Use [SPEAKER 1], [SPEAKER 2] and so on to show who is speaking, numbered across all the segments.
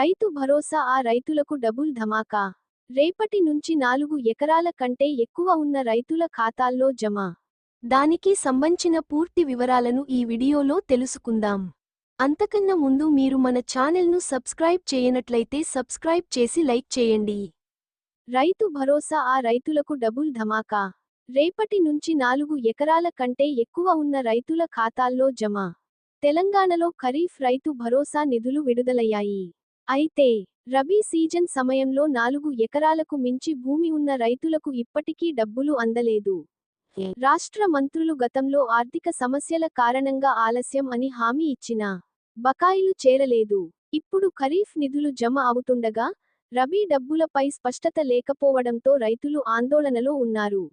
[SPEAKER 1] రైతు భరోసా ఆ రైతులకు డబుల్ ధమాకా. రేపటి నుంచి నాలుగు ఎకరాల కంటే ఎక్కువ ఉన్న రైతుల ఖాతాల్లో జమ. దానికి సంబంధించిన పూర్తి వివరాలను ఈ వీడియోలో తెలుసుకుందాం. అంతకన్నా ముందు మీరు మన ఛానల్ను సబ్స్క్రైబ్ చేయనట్లయితే సబ్స్క్రైబ్ చేసి లైక్ చేయండి. రైతు భరోసా ఆ రైతులకు డబుల్ ధమాకా. రేపటి నుంచి నాలుగు ఎకరాల కంటే ఎక్కువ ఉన్న రైతుల ఖాతాల్లో జమ. తెలంగాణలో ఖరీఫ్ రైతు భరోసా నిధులు విడుదలయ్యాయి. అయితే రబీ సీజన్ సమయంలో నాలుగు ఎకరాలకు మించి భూమి ఉన్న రైతులకు ఇప్పటికీ డబ్బులు అందలేదు. రాష్ట్ర మంత్రులు గతంలో ఆర్థిక సమస్యల కారణంగా ఆలస్యం అని హామీ ఇచ్చినా బకాయిలు చేరలేదు. ఇప్పుడు ఖరీఫ్ నిధులు జమ అవుతుండగా రబీ డబ్బులపై స్పష్టత లేకపోవడంతో రైతులు ఆందోళనలో ఉన్నారు.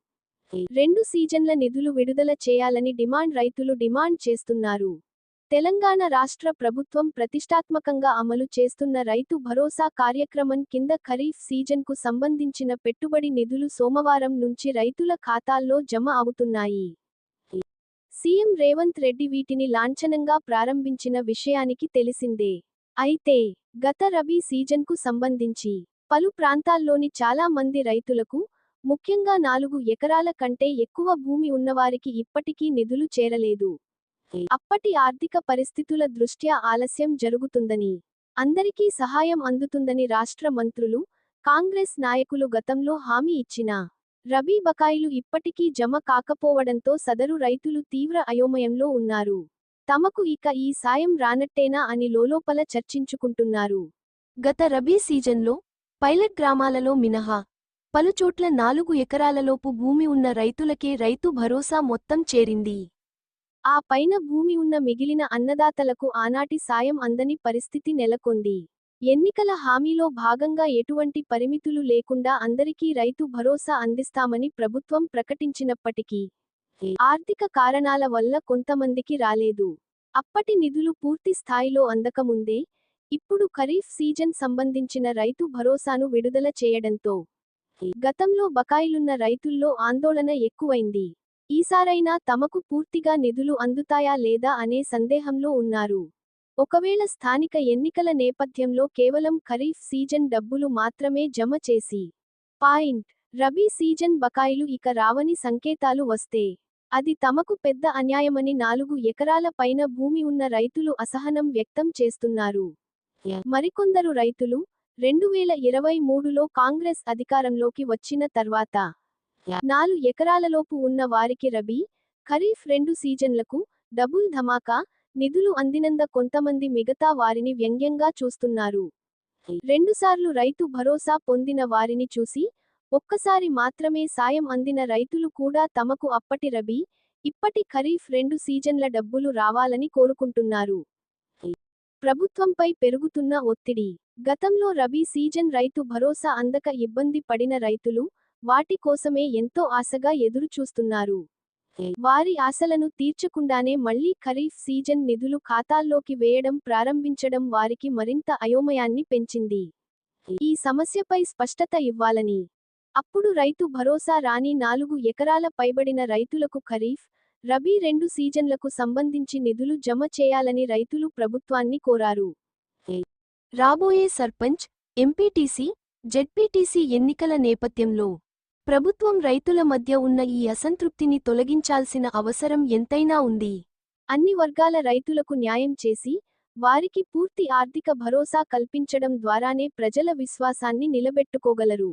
[SPEAKER 1] రెండు సీజన్ల నిధులు విడుదల చేయాలని డిమాండ్ రైతులు డిమాండ్ చేస్తున్నారు. తెలంగాణ రాష్ట్ర ప్రభుత్వం ప్రతిష్టాత్మకంగా అమలు చేస్తున్న రైతు భరోసా కార్యక్రమం కింద ఖరీఫ్ సీజన్కు సంబంధించిన పెట్టుబడి నిధులు సోమవారం నుంచి రైతుల ఖాతాల్లో జమ అవుతున్నాయి. సీఎం రేవంత్ రెడ్డి వీటిని లాంఛనంగా ప్రారంభించిన విషయానికి తెలిసిందే. అయితే గత రబీ సీజన్కు సంబంధించి పలు ప్రాంతాల్లోని చాలా మంది రైతులకు ముఖ్యంగా నాలుగు ఎకరాల కంటే ఎక్కువ భూమి ఉన్నవారికి ఇప్పటికీ నిధులు చేరలేదు. అప్పటి ఆర్థిక పరిస్థితుల దృష్ట్యా ఆలస్యం జరుగుతుందని అందరికీ సహాయం అందుతుందని రాష్ట్ర మంత్రులు కాంగ్రెస్ నాయకులు గతంలో హామీ ఇచ్చినా రబీ బకాయిలు ఇప్పటికీ జమ కాకపోవడంతో సదరు రైతులు తీవ్ర అయోమయంలో ఉన్నారు. తమకు ఇక ఈ సాయం రానట్టేనా అని లోలోపల చర్చించుకుంటున్నారు. గత రబీ సీజన్లో పైలట్ గ్రామాలలో మినహా పలుచోట్ల నాలుగు ఎకరాలలోపు భూమి ఉన్న రైతులకే రైతు భరోసా మొత్తం చేరింది. ఆ పైన భూమి ఉన్న మిగిలిన అన్నదాతలకు ఆనాటి సాయం అందని పరిస్థితి నెలకొంది. ఎన్నికల హామీలో భాగంగా ఎటువంటి పరిమితులు లేకుండా అందరికీ రైతు భరోసా అందిస్తామని ప్రభుత్వం ప్రకటించినప్పటికీ ఆర్థిక కారణాల వల్ల కొంతమందికి రాలేదు. అప్పటి నిధులు పూర్తి స్థాయిలో అందకముందే ఇప్పుడు ఖరీఫ్ సీజన్ సంబంధించిన రైతు భరోసాను విడుదల చేయడంతో గతంలో బకాయిలున్న రైతుల్లో ఆందోళన ఎక్కువైంది. ఈసారైనా తమకు పూర్తిగా నిధులు అందుతాయా లేదా అనే సందేహంలో ఉన్నారు. ఒకవేళ స్థానిక ఎన్నికల నేపథ్యంలో కేవలం ఖరీఫ్ సీజన్ డబ్బులు మాత్రమే జమ చేసి పాయింట్ రబీ సీజన్ బకాయిలు ఇక రావని సంకేతాలు వస్తే అది తమకు పెద్ద అన్యాయమని నాలుగు ఎకరాల పైన భూమి ఉన్న రైతులు అసహనం వ్యక్తం చేస్తున్నారు. మరికొందరు రైతులు రెండు వేల ఇరవై మూడులో కాంగ్రెస్ అధికారంలోకి వచ్చిన తర్వాత నాలుగు ఎకరాలలోపు ఉన్న వారికి రబీ ఖరీఫ్ రెండు సీజన్లకు డబుల్ ధమాకా నిధులు అందినంద కొంతమంది మిగతా వారిని వ్యంగ్యంగా చూస్తున్నారు. రెండుసార్లు రైతు భరోసా పొందిన వారిని చూసి ఒక్కసారి మాత్రమే సాయం అందిన రైతులు కూడా తమకు అప్పటి రబీ ఇప్పటి ఖరీఫ్ రెండు సీజన్ల డబ్బులు రావాలని కోరుకుంటున్నారు. ప్రభుత్వంపై పెరుగుతున్న ఒత్తిడి. గతంలో రబీ సీజన్ రైతు భరోసా అందక ఇబ్బంది పడిన రైతులు వాటి కోసమే ఎంతో ఆశగా ఎదురుచూస్తున్నారు. వారి ఆశలను తీర్చకుండానే మళ్ళీ ఖరీఫ్ సీజన్ నిధులు ఖాతాల్లోకి వేయడం ప్రారంభించడం వారికి మరింత అయోమయాన్ని పెంచింది. ఈ సమస్యపై స్పష్టత ఇవ్వాలని. అప్పుడు రైతు భరోసా రాని నాలుగు ఎకరాల పైబడిన రైతులకు ఖరీఫ్ రబీ రెండు సీజన్లకు సంబంధించి నిధులు జమ చేయాలని రైతులు ప్రభుత్వాన్ని కోరారు. రాబోయే సర్పంచ్ ఎంపీటీసీ జెడ్పీటీసీ ఎన్నికల నేపథ్యంలో ప్రభుత్వం రైతుల మధ్య ఉన్న ఈ అసంతృప్తిని తొలగించాల్సిన అవసరం ఎంతైనా ఉంది. అన్ని వర్గాల రైతులకు న్యాయం చేసి వారికి పూర్తి ఆర్థిక భరోసా కల్పించడం ద్వారానే ప్రజల విశ్వాసాన్ని నిలబెట్టుకోగలరు.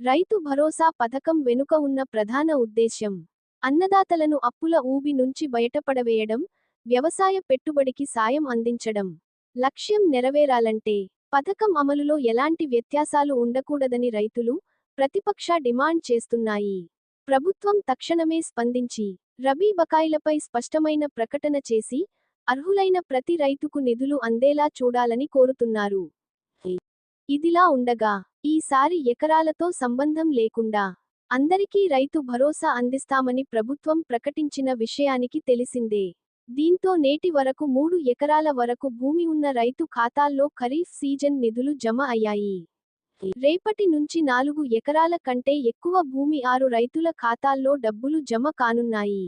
[SPEAKER 1] రైతు భరోసా పథకం వెనుక ఉన్న ప్రధాన ఉద్దేశ్యం అన్నదాతలను అప్పుల ఊబి నుంచి బయటపడవేయడం వ్యవసాయ పెట్టుబడికి సాయం అందించడం. లక్ష్యం నెరవేరాలంటే పథకం అమలులో ఎలాంటి వ్యత్యాసాలు ఉండకూడదని రైతులు ప్రతిపక్ష డిమాండ్ చేస్తున్నాయి. ప్రభుత్వం తక్షణమే స్పందించి రబీ బకాయిలపై స్పష్టమైన ప్రకటన చేసి అర్హులైన ప్రతి రైతుకు నిధులు అందేలా చూడాలని కోరుతున్నారు. ఇదిలా ఉండగా ఈసారి ఎకరాలతో సంబంధం లేకుండా అందరికీ రైతు భరోసా అందిస్తామని ప్రభుత్వం ప్రకటించిన విషయానికి తెలిసిందే. దీంతో నేటి వరకు మూడు ఎకరాల వరకు భూమి ఉన్న రైతు ఖాతాల్లో ఖరీఫ్ సీజన్ నిధులు జమ అయ్యాయి. రేపటి నుంచి నాలుగు ఎకరాల కంటే ఎక్కువ భూమి ఆరు రైతుల ఖాతాల్లో డబ్బులు జమ కానున్నాయి.